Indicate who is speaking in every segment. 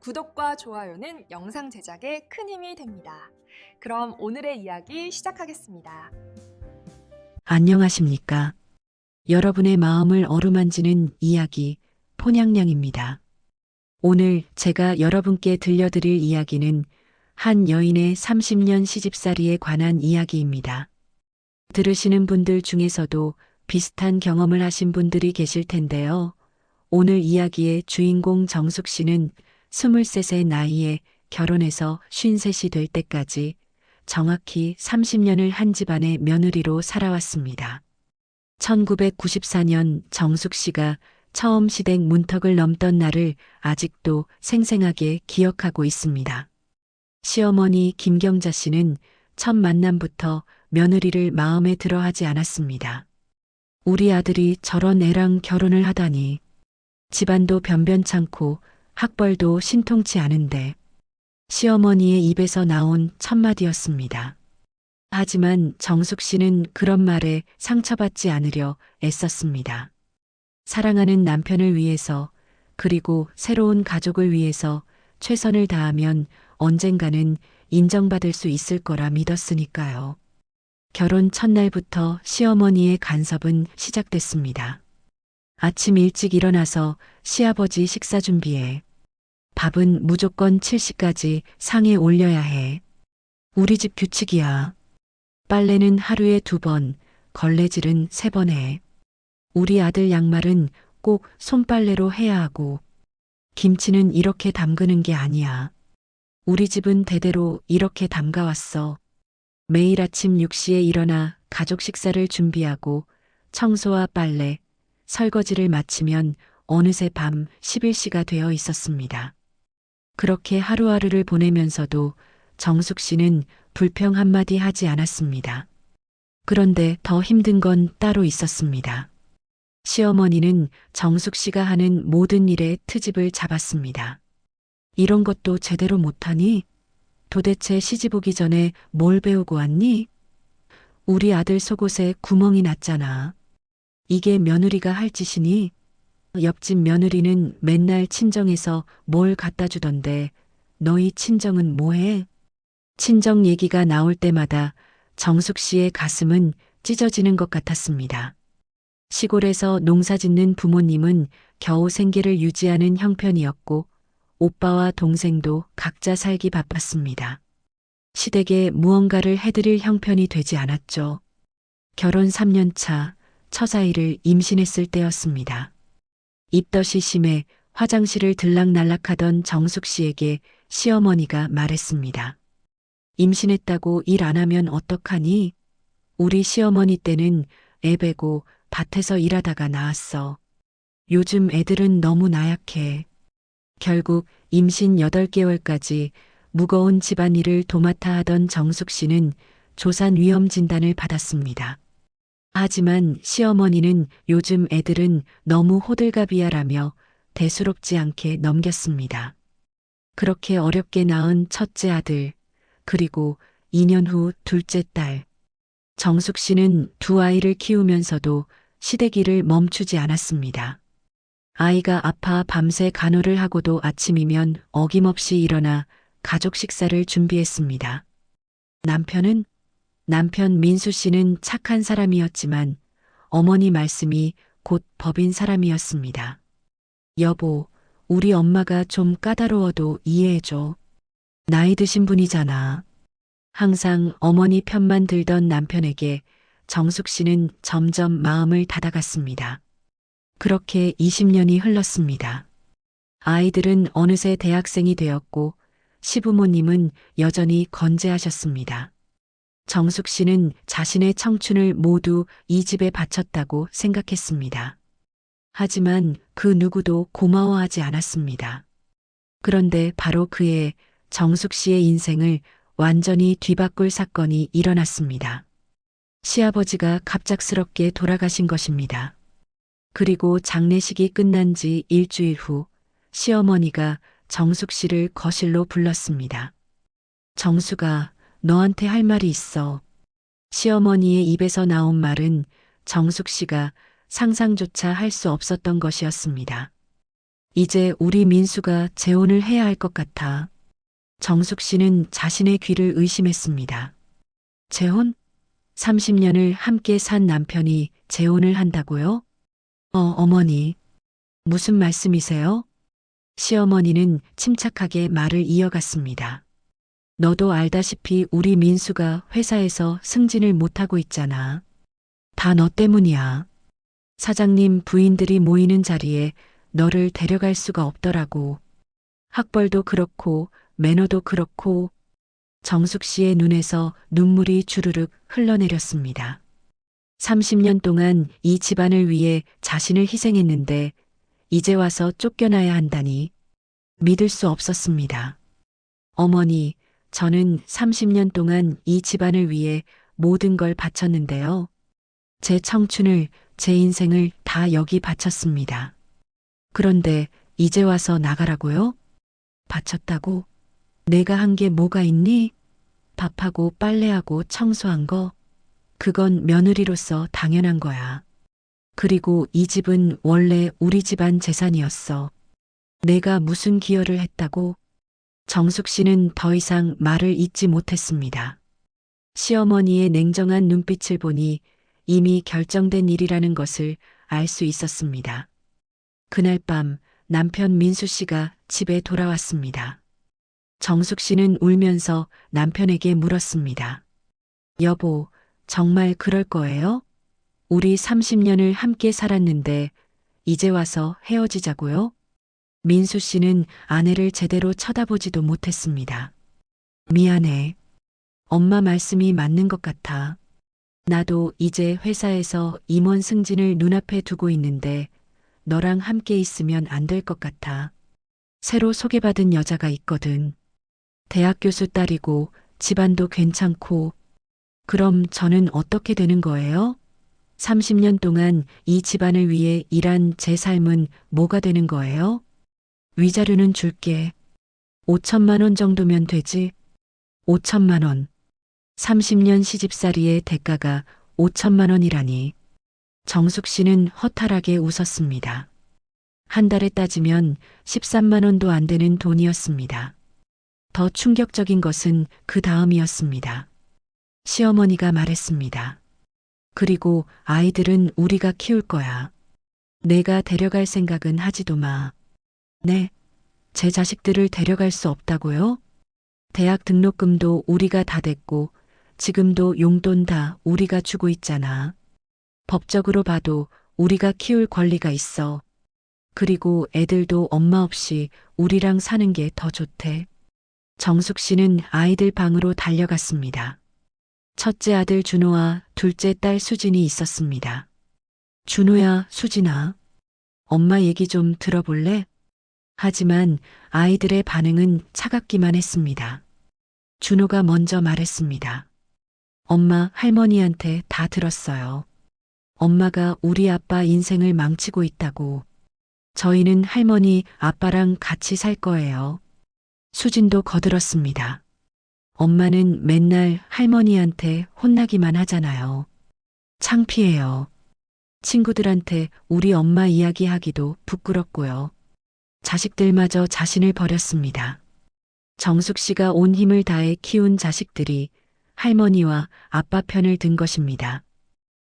Speaker 1: 구독과 좋아요는 영상 제작에 큰 힘이 됩니다. 그럼 오늘의 이야기 시작하겠습니다.
Speaker 2: 안녕하십니까. 여러분의 마음을 어루만지는 이야기, 폰양냥입니다. 오늘 제가 여러분께 들려드릴 이야기는 한 여인의 30년 시집살이에 관한 이야기입니다. 들으시는 분들 중에서도 비슷한 경험을 하신 분들이 계실 텐데요. 오늘 이야기의 주인공 정숙 씨는 23세 나이에 결혼해서 53이 될 때까지 정확히 30년을 한 집안의 며느리로 살아왔습니다. 1994년 정숙 씨가 처음 시댁 문턱을 넘던 날을 아직도 생생하게 기억하고 있습니다. 시어머니 김경자 씨는 첫 만남부터 며느리를 마음에 들어 하지 않았습니다. 우리 아들이 저런 애랑 결혼을 하다니 집안도 변변찮고 학벌도 신통치 않은데 시어머니의 입에서 나온 첫마디였습니다. 하지만 정숙 씨는 그런 말에 상처받지 않으려 애썼습니다. 사랑하는 남편을 위해서 그리고 새로운 가족을 위해서 최선을 다하면 언젠가는 인정받을 수 있을 거라 믿었으니까요. 결혼 첫날부터 시어머니의 간섭은 시작됐습니다. 아침 일찍 일어나서 시아버지 식사 준비해. 밥은 무조건 7시까지 상에 올려야 해. 우리 집 규칙이야. 빨래는 하루에 두 번, 걸레질은 세 번 해. 우리 아들 양말은 꼭 손빨래로 해야 하고, 김치는 이렇게 담그는 게 아니야. 우리 집은 대대로 이렇게 담가왔어. 매일 아침 6시에 일어나 가족 식사를 준비하고 청소와 빨래, 설거지를 마치면 어느새 밤 11시가 되어 있었습니다. 그렇게 하루하루를 보내면서도 정숙 씨는 불평 한마디 하지 않았습니다. 그런데 더 힘든 건 따로 있었습니다. 시어머니는 정숙 씨가 하는 모든 일에 트집을 잡았습니다. 이런 것도 제대로 못하니? 도대체 시집 오기 전에 뭘 배우고 왔니? 우리 아들 속옷에 구멍이 났잖아. 이게 며느리가 할 짓이니? 옆집 며느리는 맨날 친정에서 뭘 갖다 주던데 너희 친정은 뭐해? 친정 얘기가 나올 때마다 정숙 씨의 가슴은 찢어지는 것 같았습니다. 시골에서 농사 짓는 부모님은 겨우 생계를 유지하는 형편이었고 오빠와 동생도 각자 살기 바빴습니다. 시댁에 무언가를 해드릴 형편이 되지 않았죠. 결혼 3년 차 처자이를 임신했을 때였습니다. 입덧이 심해 화장실을 들락날락하던 정숙 씨에게 시어머니가 말했습니다. 임신했다고 일 안 하면 어떡하니? 우리 시어머니 때는 애 베고 밭에서 일하다가 나았어. 요즘 애들은 너무 나약해. 결국 임신 8개월까지 무거운 집안일을 도맡아 하던 정숙 씨는 조산 위험 진단을 받았습니다. 하지만 시어머니는 요즘 애들은 너무 호들갑이야라며 대수롭지 않게 넘겼습니다. 그렇게 어렵게 낳은 첫째 아들, 그리고 2년 후 둘째 딸. 정숙 씨는 두 아이를 키우면서도 시댁일을 멈추지 않았습니다. 아이가 아파 밤새 간호를 하고도 아침이면 어김없이 일어나 가족 식사를 준비했습니다. 남편은 남편 민수 씨는 착한 사람이었지만 어머니 말씀이 곧 법인 사람이었습니다. 여보, 우리 엄마가 좀 까다로워도 이해해줘. 나이 드신 분이잖아. 항상 어머니 편만 들던 남편에게 정숙 씨는 점점 마음을 닫아갔습니다. 그렇게 20년이 흘렀습니다. 아이들은 어느새 대학생이 되었고 시부모님은 여전히 건재하셨습니다. 정숙 씨는 자신의 청춘을 모두 이 집에 바쳤다고 생각했습니다. 하지만 그 누구도 고마워하지 않았습니다. 그런데 바로 그해 정숙 씨의 인생을 완전히 뒤바꿀 사건이 일어났습니다. 시아버지가 갑작스럽게 돌아가신 것입니다. 그리고 장례식이 끝난 지 일주일 후 시어머니가 정숙 씨를 거실로 불렀습니다. 정숙아, 너한테 할 말이 있어. 시어머니의 입에서 나온 말은 정숙 씨가 상상조차 할 수 없었던 것이었습니다. 이제 우리 민수가 재혼을 해야 할 것 같아. 정숙 씨는 자신의 귀를 의심했습니다. 재혼? 30년을 함께 산 남편이 재혼을 한다고요? 어, 어머니. 무슨 말씀이세요? 시어머니는 침착하게 말을 이어갔습니다. 너도 알다시피 우리 민수가 회사에서 승진을 못하고 있잖아. 다 너 때문이야. 사장님 부인들이 모이는 자리에 너를 데려갈 수가 없더라고. 학벌도 그렇고 매너도 그렇고 정숙 씨의 눈에서 눈물이 주르륵 흘러내렸습니다. 30년 동안 이 집안을 위해 자신을 희생했는데 이제 와서 쫓겨나야 한다니 믿을 수 없었습니다. 어머니, 저는 30년 동안 이 집안을 위해 모든 걸 바쳤는데요. 제 청춘을, 제 인생을 다 여기 바쳤습니다. 그런데 이제 와서 나가라고요? 바쳤다고? 내가 한 게 뭐가 있니? 밥하고 빨래하고 청소한 거? 그건 며느리로서 당연한 거야. 그리고 이 집은 원래 우리 집안 재산이었어. 내가 무슨 기여를 했다고? 정숙 씨는 더 이상 말을 잇지 못했습니다. 시어머니의 냉정한 눈빛을 보니 이미 결정된 일이라는 것을 알 수 있었습니다. 그날 밤 남편 민수 씨가 집에 돌아왔습니다. 정숙 씨는 울면서 남편에게 물었습니다. 여보, 정말 그럴 거예요? 우리 30년을 함께 살았는데 이제 와서 헤어지자고요? 민수 씨는 아내를 제대로 쳐다보지도 못했습니다. 미안해. 엄마 말씀이 맞는 것 같아. 나도 이제 회사에서 임원 승진을 눈앞에 두고 있는데 너랑 함께 있으면 안 될 것 같아. 새로 소개받은 여자가 있거든. 대학 교수 딸이고 집안도 괜찮고 그럼 저는 어떻게 되는 거예요? 30년 동안 이 집안을 위해 일한 제 삶은 뭐가 되는 거예요? 위자료는 줄게. 5천만 원 정도면 되지? 5천만 원. 30년 시집살이의 대가가 5천만 원이라니. 정숙 씨는 허탈하게 웃었습니다. 한 달에 따지면 13만 원도 안 되는 돈이었습니다. 더 충격적인 것은 그 다음이었습니다. 시어머니가 말했습니다. 그리고 아이들은 우리가 키울 거야. 내가 데려갈 생각은 하지도 마. 네. 제 자식들을 데려갈 수 없다고요? 대학 등록금도 우리가 다 댔고 지금도 용돈 다 우리가 주고 있잖아. 법적으로 봐도 우리가 키울 권리가 있어. 그리고 애들도 엄마 없이 우리랑 사는 게 더 좋대. 정숙 씨는 아이들 방으로 달려갔습니다. 첫째 아들 준호와 둘째 딸 수진이 있었습니다. 준호야, 수진아. 엄마 얘기 좀 들어볼래? 하지만 아이들의 반응은 차갑기만 했습니다. 준호가 먼저 말했습니다. 엄마, 할머니한테 다 들었어요. 엄마가 우리 아빠 인생을 망치고 있다고. 저희는 할머니, 아빠랑 같이 살 거예요. 수진도 거들었습니다. 엄마는 맨날 할머니한테 혼나기만 하잖아요. 창피해요. 친구들한테 우리 엄마 이야기하기도 부끄럽고요. 자식들마저 자신을 버렸습니다. 정숙 씨가 온 힘을 다해 키운 자식들이 할머니와 아빠 편을 든 것입니다.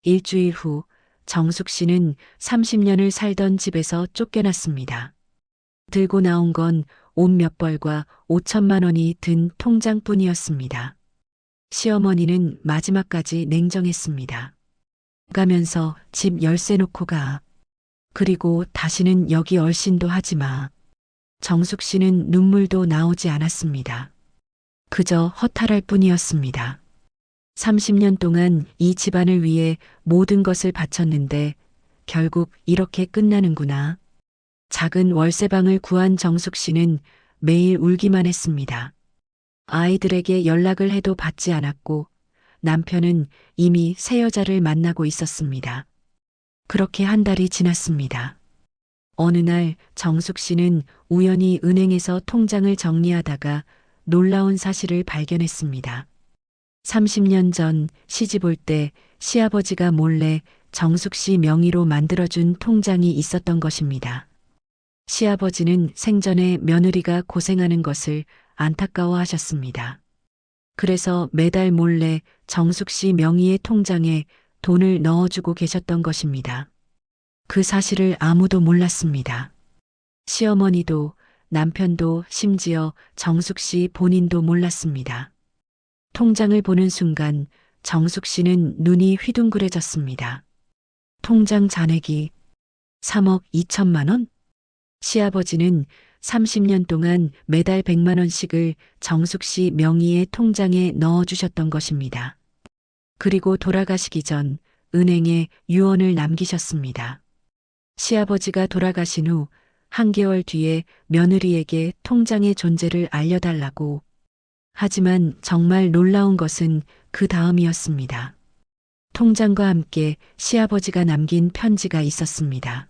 Speaker 2: 일주일 후 정숙 씨는 30년을 살던 집에서 쫓겨났습니다. 들고 나온 건 옷 몇 벌과 5천만 원이 든 통장뿐이었습니다. 시어머니는 마지막까지 냉정했습니다. 가면서 집 열쇠 놓고 가. 그리고 다시는 여기 얼씬도 하지 마. 정숙 씨는 눈물도 나오지 않았습니다. 그저 허탈할 뿐이었습니다. 30년 동안 이 집안을 위해 모든 것을 바쳤는데 결국 이렇게 끝나는구나. 작은 월세방을 구한 정숙 씨는 매일 울기만 했습니다. 아이들에게 연락을 해도 받지 않았고 남편은 이미 새 여자를 만나고 있었습니다. 그렇게 한 달이 지났습니다. 어느 날 정숙 씨는 우연히 은행에서 통장을 정리하다가 놀라운 사실을 발견했습니다. 30년 전 시집 올 때 시아버지가 몰래 정숙 씨 명의로 만들어준 통장이 있었던 것입니다. 시아버지는 생전에 며느리가 고생하는 것을 안타까워 하셨습니다. 그래서 매달 몰래 정숙 씨 명의의 통장에 돈을 넣어주고 계셨던 것입니다. 그 사실을 아무도 몰랐습니다. 시어머니도 남편도 심지어 정숙 씨 본인도 몰랐습니다. 통장을 보는 순간 정숙 씨는 눈이 휘둥그레졌습니다. 통장 잔액이 3억 2천만 원? 시아버지는 30년 동안 매달 100만 원씩을 정숙 씨 명의의 통장에 넣어 주셨던 것입니다. 그리고 돌아가시기 전 은행에 유언을 남기셨습니다. 시아버지가 돌아가신 후 한개월 뒤에 며느리에게 통장의 존재를 알려달라고. 하지만 정말 놀라운 것은 그 다음이었습니다. 통장과 함께 시아버지가 남긴 편지가 있었습니다.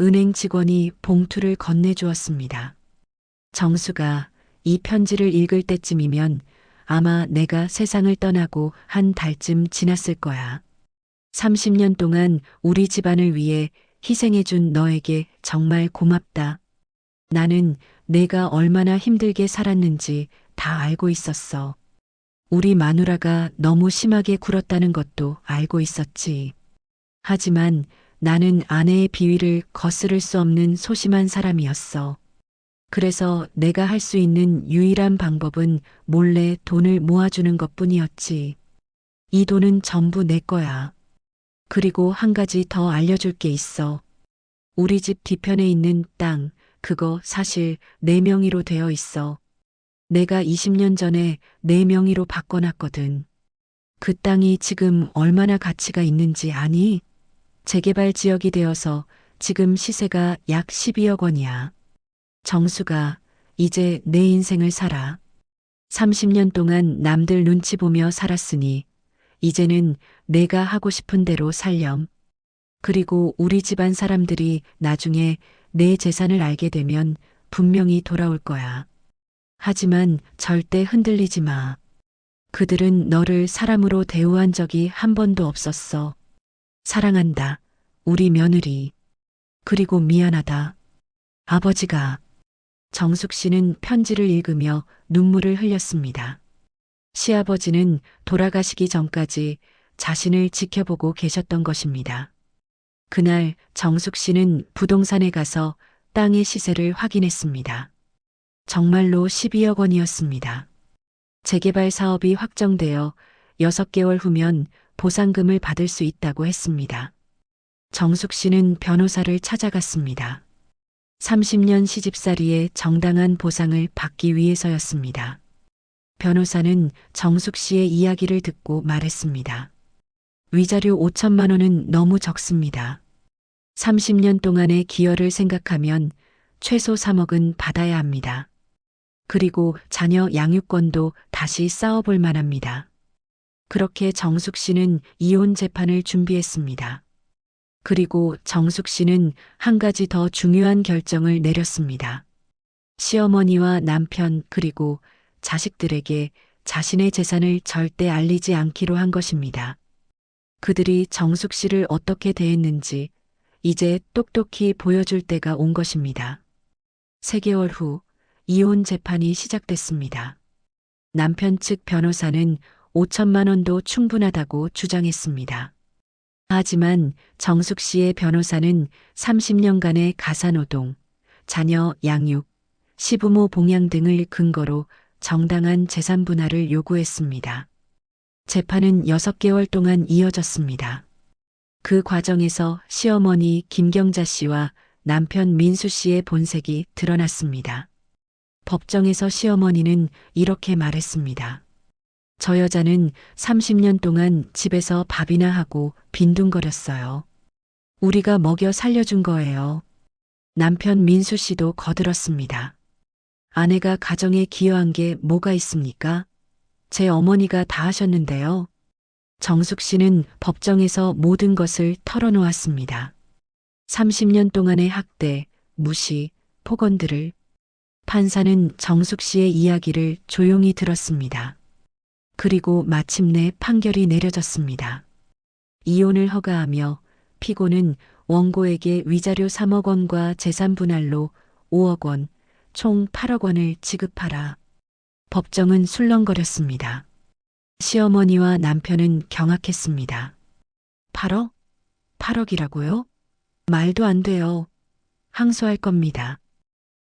Speaker 2: 은행 직원이 봉투를 건네주었습니다. 정수가 이 편지를 읽을 때쯤이면 아마 내가 세상을 떠나고 한 달쯤 지났을 거야. 30년 동안 우리 집안을 위해 희생해준 너에게 정말 고맙다. 나는 내가 얼마나 힘들게 살았는지 다 알고 있었어. 우리 마누라가 너무 심하게 굴었다는 것도 알고 있었지. 하지만 나는 아내의 비위를 거스를 수 없는 소심한 사람이었어. 그래서 내가 할 수 있는 유일한 방법은 몰래 돈을 모아주는 것 뿐이었지. 이 돈은 전부 내 거야. 그리고 한 가지 더 알려줄 게 있어. 우리 집 뒤편에 있는 땅, 그거 사실 내 명의로 되어 있어. 내가 20년 전에 내 명의로 바꿔놨거든. 그 땅이 지금 얼마나 가치가 있는지 아니? 재개발 지역이 되어서 지금 시세가 약 12억 원이야. 정수가 이제 내 인생을 살아. 30년 동안 남들 눈치 보며 살았으니 이제는 내가 하고 싶은 대로 살렴. 그리고 우리 집안 사람들이 나중에 내 재산을 알게 되면 분명히 돌아올 거야. 하지만 절대 흔들리지 마. 그들은 너를 사람으로 대우한 적이 한 번도 없었어. 사랑한다. 우리 며느리. 그리고 미안하다. 아버지가. 정숙 씨는 편지를 읽으며 눈물을 흘렸습니다. 시아버지는 돌아가시기 전까지 자신을 지켜보고 계셨던 것입니다. 그날 정숙 씨는 부동산에 가서 땅의 시세를 확인했습니다. 정말로 12억 원이었습니다. 재개발 사업이 확정되어 6개월 후면 보상금을 받을 수 있다고 했습니다. 정숙 씨는 변호사를 찾아갔습니다. 30년 시집살이의 정당한 보상을 받기 위해서였습니다. 변호사는 정숙 씨의 이야기를 듣고 말했습니다. 위자료 5천만 원은 너무 적습니다. 30년 동안의 기여를 생각하면 최소 3억은 받아야 합니다. 그리고 자녀 양육권도 다시 싸워볼 만합니다. 그렇게 정숙 씨는 이혼 재판을 준비했습니다. 그리고 정숙 씨는 한 가지 더 중요한 결정을 내렸습니다. 시어머니와 남편 그리고 자식들에게 자신의 재산을 절대 알리지 않기로 한 것입니다. 그들이 정숙 씨를 어떻게 대했는지 이제 똑똑히 보여줄 때가 온 것입니다. 3개월 후 이혼 재판이 시작됐습니다. 남편 측 변호사는 5천만 원도 충분하다고 주장했습니다. 하지만 정숙 씨의 변호사는 30년간의 가사노동, 자녀 양육, 시부모 봉양 등을 근거로 정당한 재산 분할을 요구했습니다. 재판은 6개월 동안 이어졌습니다. 그 과정에서 시어머니 김경자 씨와 남편 민수 씨의 본색이 드러났습니다. 법정에서 시어머니는 이렇게 말했습니다. 저 여자는 30년 동안 집에서 밥이나 하고 빈둥거렸어요. 우리가 먹여 살려준 거예요. 남편 민수 씨도 거들었습니다. 아내가 가정에 기여한 게 뭐가 있습니까? 제 어머니가 다 하셨는데요. 정숙 씨는 법정에서 모든 것을 털어놓았습니다. 30년 동안의 학대, 무시, 폭언들을 판사는 정숙 씨의 이야기를 조용히 들었습니다. 그리고 마침내 판결이 내려졌습니다. 이혼을 허가하며 피고는 원고에게 위자료 3억 원과 재산 분할로 5억 원, 총 8억 원을 지급하라. 법정은 술렁거렸습니다. 시어머니와 남편은 경악했습니다. 8억? 8억이라고요? 말도 안 돼요. 항소할 겁니다.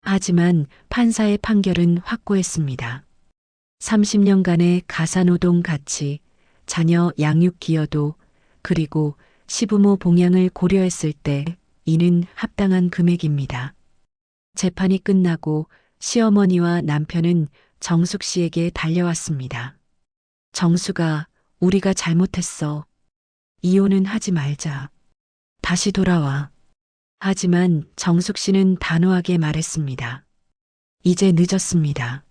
Speaker 2: 하지만 판사의 판결은 확고했습니다. 30년간의 가사노동 가치, 자녀 양육 기여도, 그리고 시부모 봉양을 고려했을 때 이는 합당한 금액입니다. 재판이 끝나고 시어머니와 남편은 정숙 씨에게 달려왔습니다. 정수가 우리가 잘못했어. 이혼은 하지 말자. 다시 돌아와. 하지만 정숙 씨는 단호하게 말했습니다. 이제 늦었습니다.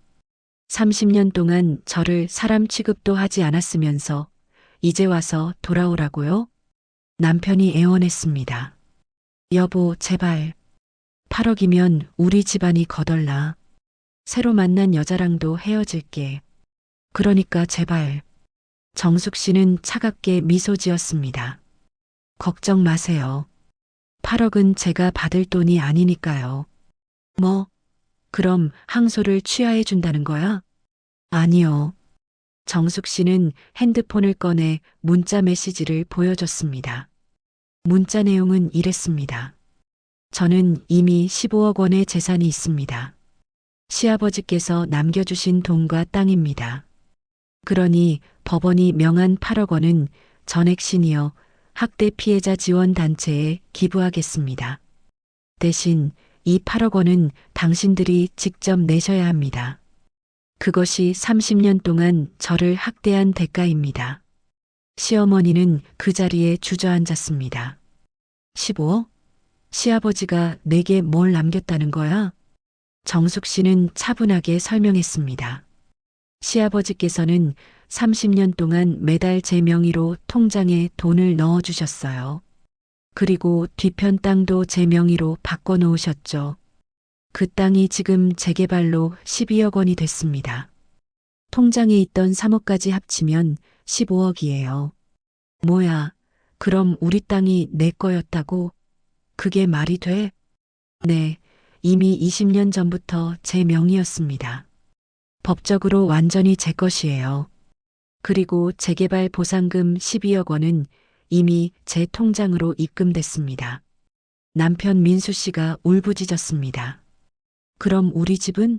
Speaker 2: 30년 동안 저를 사람 취급도 하지 않았으면서 이제 와서 돌아오라고요? 남편이 애원했습니다. 여보, 제발. 8억이면 우리 집안이 거덜나. 새로 만난 여자랑도 헤어질게. 그러니까 제발. 정숙 씨는 차갑게 미소 지었습니다. 걱정 마세요. 8억은 제가 받을 돈이 아니니까요. 뭐, 그럼 항소를 취하해 준다는 거야? 아니요. 정숙 씨는 핸드폰을 꺼내 문자 메시지를 보여줬습니다. 문자 내용은 이랬습니다. 저는 이미 15억 원의 재산이 있습니다. 시아버지께서 남겨주신 돈과 땅입니다. 그러니 법원이 명한 8억 원은 전액 시니어 학대 피해자 지원 단체에 기부하겠습니다. 대신 이 8억 원은 당신들이 직접 내셔야 합니다. 그것이 30년 동안 저를 학대한 대가입니다. 시어머니는 그 자리에 주저앉았습니다. 15억? 시아버지가 내게 뭘 남겼다는 거야? 정숙 씨는 차분하게 설명했습니다. 시아버지께서는 30년 동안 매달 제 명의로 통장에 돈을 넣어 주셨어요. 그리고 뒤편 땅도 제 명의로 바꿔 놓으셨죠. 그 땅이 지금 재개발로 12억 원이 됐습니다. 통장에 있던 3억까지 합치면 15억이에요. 뭐야, 그럼 우리 땅이 내 거였다고? 그게 말이 돼? 네, 이미 20년 전부터 제 명의였습니다. 법적으로 완전히 제 것이에요. 그리고 재개발 보상금 12억 원은 이미 제 통장으로 입금됐습니다. 남편 민수 씨가 울부짖었습니다. 그럼 우리 집은?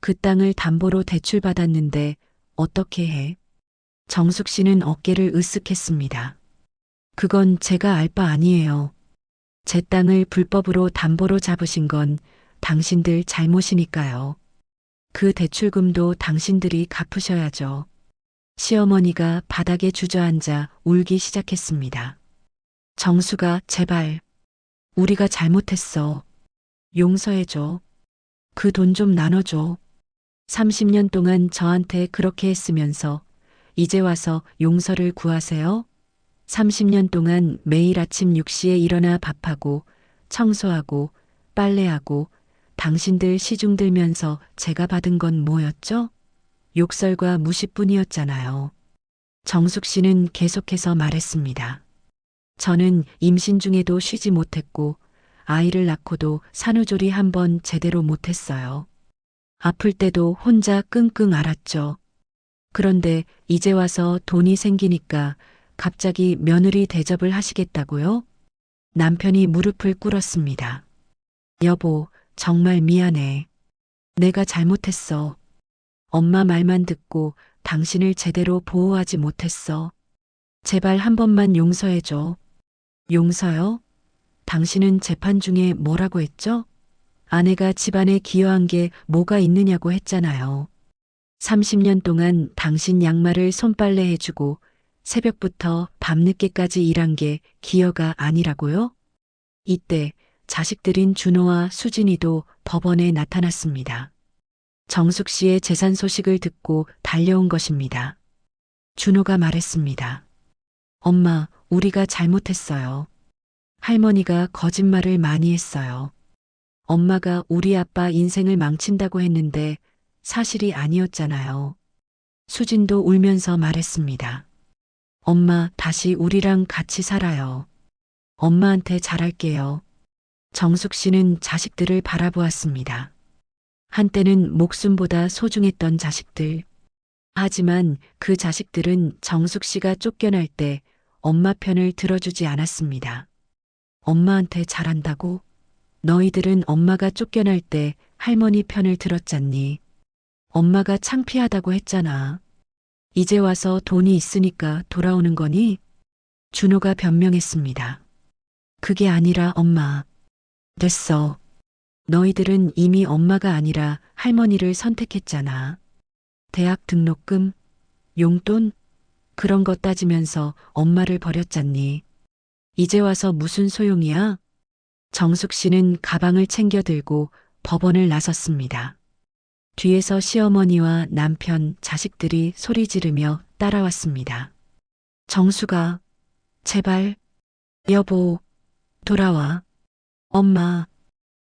Speaker 2: 그 땅을 담보로 대출받았는데 어떻게 해? 정숙 씨는 어깨를 으쓱했습니다. 그건 제가 알 바 아니에요. 제 땅을 불법으로 담보로 잡으신 건 당신들 잘못이니까요. 그 대출금도 당신들이 갚으셔야죠. 시어머니가 바닥에 주저앉아 울기 시작했습니다. 정수가 제발 우리가 잘못했어. 용서해줘. 그 돈 좀 나눠줘. 30년 동안 저한테 그렇게 했으면서 이제 와서 용서를 구하세요? 30년 동안 매일 아침 6시에 일어나 밥하고 청소하고 빨래하고 당신들 시중 들면서 제가 받은 건 뭐였죠? 욕설과 무시뿐이었잖아요. 정숙 씨는 계속해서 말했습니다. 저는 임신 중에도 쉬지 못했고 아이를 낳고도 산후조리 한 번 제대로 못했어요. 아플 때도 혼자 끙끙 앓았죠. 그런데 이제 와서 돈이 생기니까 갑자기 며느리 대접을 하시겠다고요? 남편이 무릎을 꿇었습니다. 여보, 정말 미안해. 내가 잘못했어. 엄마 말만 듣고 당신을 제대로 보호하지 못했어. 제발 한 번만 용서해줘. 용서요? 당신은 재판 중에 뭐라고 했죠? 아내가 집안에 기여한 게 뭐가 있느냐고 했잖아요. 30년 동안 당신 양말을 손빨래 해주고 새벽부터 밤늦게까지 일한 게 기여가 아니라고요? 이때 자식들인 준호와 수진이도 법원에 나타났습니다. 정숙 씨의 재산 소식을 듣고 달려온 것입니다. 준호가 말했습니다. 엄마, 우리가 잘못했어요. 할머니가 거짓말을 많이 했어요. 엄마가 우리 아빠 인생을 망친다고 했는데 사실이 아니었잖아요. 수진도 울면서 말했습니다. 엄마, 다시 우리랑 같이 살아요. 엄마한테 잘할게요. 정숙 씨는 자식들을 바라보았습니다. 한때는 목숨보다 소중했던 자식들. 하지만 그 자식들은 정숙 씨가 쫓겨날 때 엄마 편을 들어주지 않았습니다. 엄마한테 잘한다고? 너희들은 엄마가 쫓겨날 때 할머니 편을 들었잖니. 엄마가 창피하다고 했잖아. 이제 와서 돈이 있으니까 돌아오는 거니? 준호가 변명했습니다. 그게 아니라 엄마. 됐어. 너희들은 이미 엄마가 아니라 할머니를 선택했잖아. 대학 등록금, 용돈, 그런 거 따지면서 엄마를 버렸잖니. 이제 와서 무슨 소용이야? 정숙 씨는 가방을 챙겨 들고 법원을 나섰습니다. 뒤에서 시어머니와 남편, 자식들이 소리 지르며 따라왔습니다. 정수가, 제발, 여보, 돌아와. 엄마.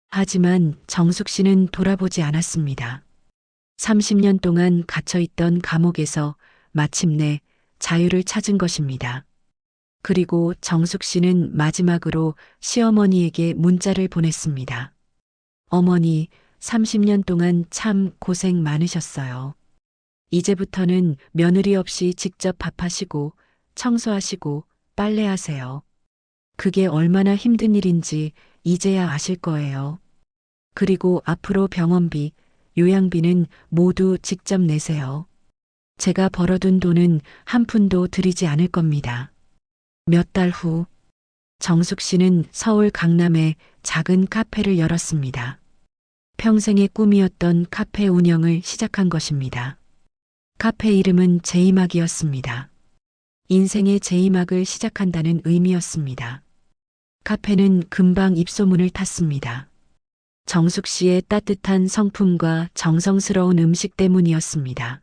Speaker 2: 하지만 정숙 씨는 돌아보지 않았습니다. 30년 동안 갇혀있던 감옥에서 마침내 자유를 찾은 것입니다. 그리고 정숙 씨는 마지막으로 시어머니에게 문자를 보냈습니다. 어머니, 30년 동안 참 고생 많으셨어요. 이제부터는 며느리 없이 직접 밥하시고 청소하시고 빨래하세요. 그게 얼마나 힘든 일인지 이제야 아실 거예요. 그리고 앞으로 병원비, 요양비는 모두 직접 내세요. 제가 벌어둔 돈은 한 푼도 들이지 않을 겁니다. 몇 달 후, 정숙 씨는 서울 강남에 작은 카페를 열었습니다. 평생의 꿈이었던 카페 운영을 시작한 것입니다. 카페 이름은 제이막이었습니다. 인생의 제이막을 시작한다는 의미였습니다. 카페는 금방 입소문을 탔습니다. 정숙 씨의 따뜻한 성품과 정성스러운 음식 때문이었습니다.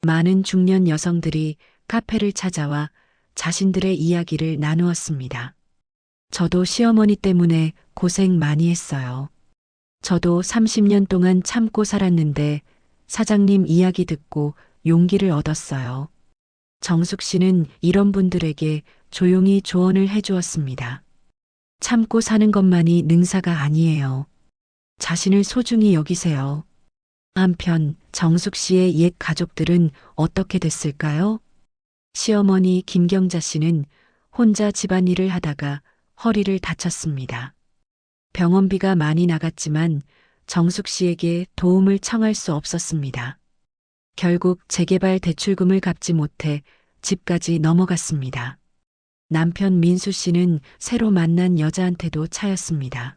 Speaker 2: 많은 중년 여성들이 카페를 찾아와 자신들의 이야기를 나누었습니다. 저도 시어머니 때문에 고생 많이 했어요. 저도 30년 동안 참고 살았는데 사장님 이야기 듣고 용기를 얻었어요. 정숙 씨는 이런 분들에게 조용히 조언을 해주었습니다. 참고 사는 것만이 능사가 아니에요. 자신을 소중히 여기세요. 한편 정숙 씨의 옛 가족들은 어떻게 됐을까요? 시어머니 김경자 씨는 혼자 집안일을 하다가 허리를 다쳤습니다. 병원비가 많이 나갔지만 정숙 씨에게 도움을 청할 수 없었습니다. 결국 재개발 대출금을 갚지 못해 집까지 넘어갔습니다. 남편 민수 씨는 새로 만난 여자한테도 차였습니다.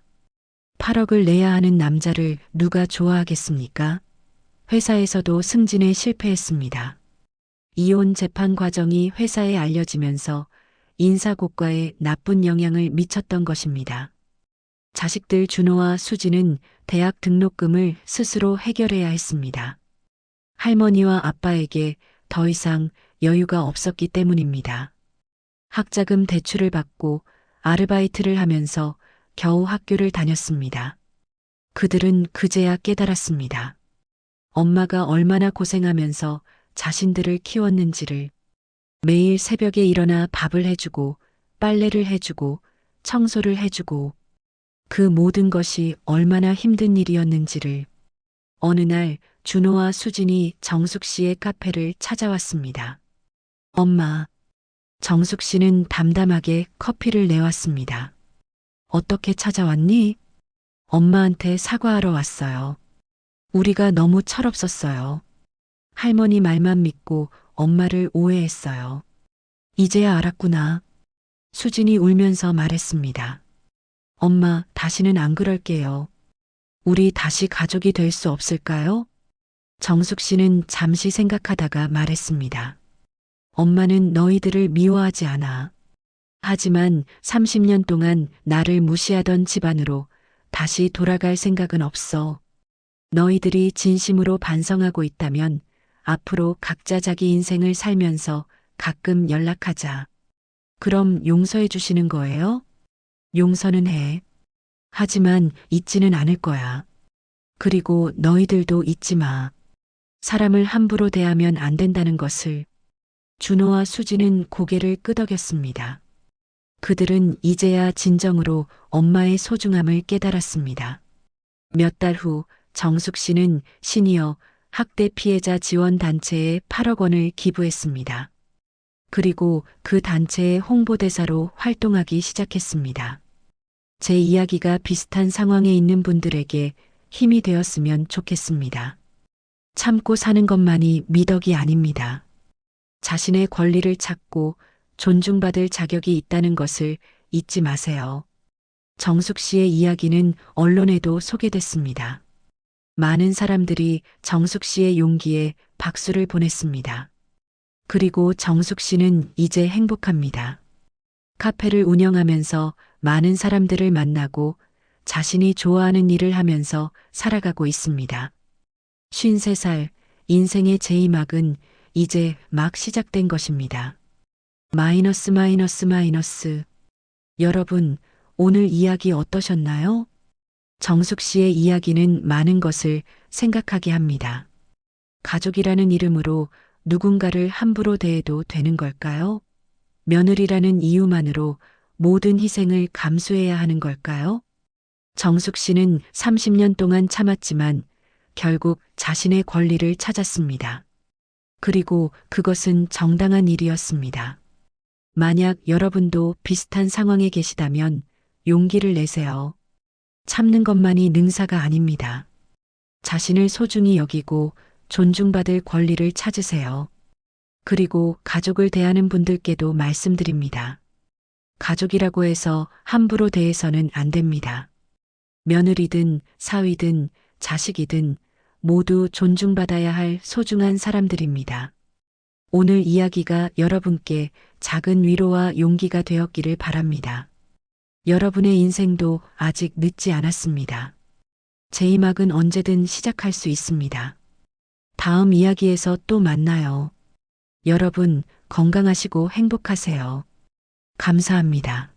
Speaker 2: 8억을 내야 하는 남자를 누가 좋아하겠습니까? 회사에서도 승진에 실패했습니다. 이혼 재판 과정이 회사에 알려지면서 인사고과에 나쁜 영향을 미쳤던 것입니다. 자식들 준호와 수지는 대학 등록금을 스스로 해결해야 했습니다. 할머니와 아빠에게 더 이상 여유가 없었기 때문입니다. 학자금 대출을 받고 아르바이트를 하면서 겨우 학교를 다녔습니다. 그들은 그제야 깨달았습니다. 엄마가 얼마나 고생하면서 자신들을 키웠는지를 매일 새벽에 일어나 밥을 해주고 빨래를 해주고 청소를 해주고 그 모든 것이 얼마나 힘든 일이었는지를 어느 날 준호와 수진이 정숙 씨의 카페를 찾아왔습니다. 엄마, 정숙 씨는 담담하게 커피를 내왔습니다. 어떻게 찾아왔니? 엄마한테 사과하러 왔어요. 우리가 너무 철없었어요. 할머니 말만 믿고 엄마를 오해했어요. 이제야 알았구나. 수진이 울면서 말했습니다. 엄마, 다시는 안 그럴게요. 우리 다시 가족이 될 수 없을까요? 정숙 씨는 잠시 생각하다가 말했습니다. 엄마는 너희들을 미워하지 않아. 하지만 30년 동안 나를 무시하던 집안으로 다시 돌아갈 생각은 없어. 너희들이 진심으로 반성하고 있다면 앞으로 각자 자기 인생을 살면서 가끔 연락하자. 그럼 용서해 주시는 거예요? 용서는 해. 하지만 잊지는 않을 거야. 그리고 너희들도 잊지 마. 사람을 함부로 대하면 안 된다는 것을. 준호와 수지는 고개를 끄덕였습니다. 그들은 이제야 진정으로 엄마의 소중함을 깨달았습니다. 몇 달 후 정숙 씨는 시니어 학대 피해자 지원 단체에 8억 원을 기부했습니다. 그리고 그 단체의 홍보대사로 활동하기 시작했습니다. 제 이야기가 비슷한 상황에 있는 분들에게 힘이 되었으면 좋겠습니다. 참고 사는 것만이 미덕이 아닙니다. 자신의 권리를 찾고 존중받을 자격이 있다는 것을 잊지 마세요. 정숙 씨의 이야기는 언론에도 소개됐습니다. 많은 사람들이 정숙 씨의 용기에 박수를 보냈습니다. 그리고 정숙 씨는 이제 행복합니다. 카페를 운영하면서 많은 사람들을 만나고 자신이 좋아하는 일을 하면서 살아가고 있습니다. 53살 인생의 제2막은 이제 막 시작된 것입니다. 마이너스 마이너스 마이너스. 여러분, 오늘 이야기 어떠셨나요? 정숙 씨의 이야기는 많은 것을 생각하게 합니다. 가족이라는 이름으로 누군가를 함부로 대해도 되는 걸까요? 며느리라는 이유만으로 모든 희생을 감수해야 하는 걸까요? 정숙 씨는 30년 동안 참았지만 결국 자신의 권리를 찾았습니다. 그리고 그것은 정당한 일이었습니다. 만약 여러분도 비슷한 상황에 계시다면 용기를 내세요. 참는 것만이 능사가 아닙니다. 자신을 소중히 여기고 존중받을 권리를 찾으세요. 그리고 가족을 대하는 분들께도 말씀드립니다. 가족이라고 해서 함부로 대해서는 안 됩니다. 며느리든 사위든 자식이든 모두 존중받아야 할 소중한 사람들입니다. 오늘 이야기가 여러분께 작은 위로와 용기가 되었기를 바랍니다. 여러분의 인생도 아직 늦지 않았습니다. 제2막은 언제든 시작할 수 있습니다. 다음 이야기에서 또 만나요. 여러분 건강하시고 행복하세요. 감사합니다.